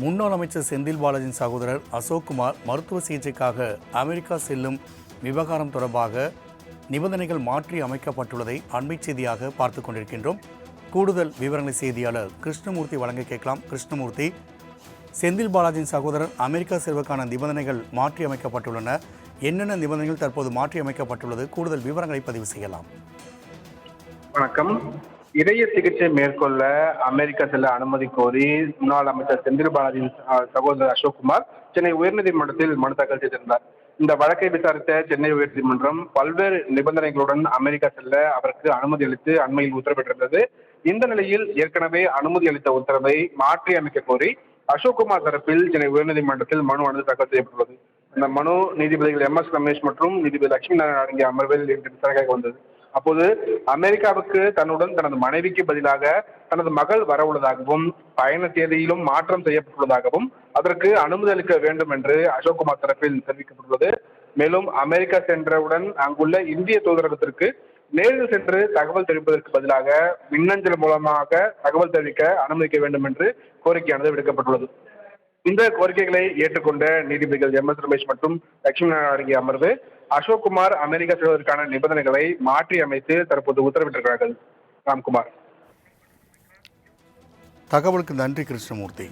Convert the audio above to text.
முன்னாள் அமைச்சர் செந்தில் பாலாஜியின் சகோதரர் அசோக் குமார் மருத்துவ சிகிச்சைக்காக அமெரிக்கா செல்லும் விவகாரம் தொடர்பாக நிபந்தனைகள் மாற்றி அமைக்கப்பட்டுள்ளதை அண்மை செய்தியாக பார்த்து கொண்டிருக்கின்றோம். கூடுதல் விவரங்களை செய்தியாளர் கிருஷ்ணமூர்த்தி வழங்க கேட்கலாம். கிருஷ்ணமூர்த்தி செந்தில் பாலாஜியின் சகோதரர் அமெரிக்கா செல்வதற்கான நிபந்தனைகள் மாற்றி அமைக்கப்பட்டுள்ளன. என்னென்ன நிபந்தனைகள் தற்போது மாற்றி அமைக்கப்பட்டுள்ளது? கூடுதல் விவரங்களை பதிவு செய்யலாம். வணக்கம். இதய சிகிச்சை மேற்கொள்ள அமெரிக்கா செல்ல அனுமதி கோரி முன்னாள் அமைச்சர் செந்தில் பாலாஜியின் சகோதரர் அசோக்குமார் சென்னை உயர்நீதிமன்றத்தில் மனு தாக்கல் செய்திருந்தார். இந்த வழக்கை விசாரித்த சென்னை உயர்நீதிமன்றம் பல்வேறு நிபந்தனைகளுடன் அமெரிக்கா செல்ல அவருக்கு அனுமதி அளித்து அண்மையில் உத்தரவிட்டிருந்தது. இந்த நிலையில் ஏற்கனவே அனுமதி அளித்த உத்தரவை மாற்றி அமைக்க கோரி அசோக்குமார் தரப்பில் சென்னை உயர்நீதிமன்றத்தில் மனு அனுமதி தாக்கல் செய்யப்பட்டுள்ளது. இந்த மனு நீதிபதிகள் எம் எஸ் ரமேஷ் மற்றும் நீதிபதி லட்சுமி நாராயணன் அடங்கிய அமர்வில் இன்று விசாரணையாக வந்தது. அப்போது அமெரிக்காவுக்கு தன்னுடன் தனது மனைவிக்கு பதிலாக தனது மகள் வரவுள்ளதாகவும் பயண தேதியிலும் மாற்றம் செய்யப்பட்டுள்ளதாகவும் அதற்கு அனுமதி அளிக்க வேண்டும் என்று அசோக்குமார் தரப்பில் தெரிவிக்கப்பட்டுள்ளது. மேலும் அமெரிக்கா சென்றவுடன் அங்குள்ள இந்திய தூதரகத்திற்கு நேரில் சென்று தகவல் தெரிவிப்பதற்கு பதிலாக மின்னஞ்சல் மூலமாக தகவல் தெரிவிக்க அனுமதிக்க வேண்டும் என்று கோரிக்கையானது விடுக்கப்பட்டுள்ளது. இந்த கோரிக்கைகளை ஏற்றுக்கொண்ட நீதிபதிகள் எம் எஸ் ரமேஷ் மற்றும் லட்சுமி நாராயணன் அடங்கிய அமர்வு அசோக் குமார் அமெரிக்கா செல்வதற்கான நிபந்தனைகளை மாற்றி அமைத்து தற்போது உத்தரவிட்டிருக்கிறார்கள். ராம்குமார். தகவலுக்கு நன்றி கிருஷ்ணமூர்த்தி.